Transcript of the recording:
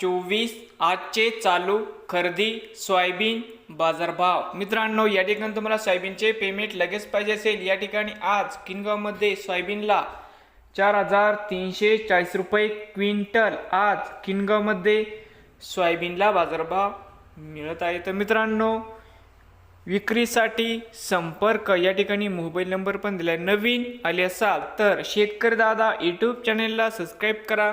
चोवीस आजचे चालू खरेदी सोयाबीन बाजारभाव. मित्रांनो या ठिकाणी तुम्हाला सोयाबीनचे पेमेंट लगेच पाहिजे असेल. या ठिकाणी आज किनगावमध्ये सोयाबीनला चार हजार तीनशे चाळीस रुपये क्विंटल आज किनगावमध्ये सोयाबीनला बाजारभाव मिळत आहे. तर मित्रांनो विक्रीसाठी संपर्क या ठिकाणी मोबाईल नंबर पण दिला आहे नवीन आले असाल तर शेतकरी दादा यूट्यूब चॅनेलला सबस्क्राईब करा.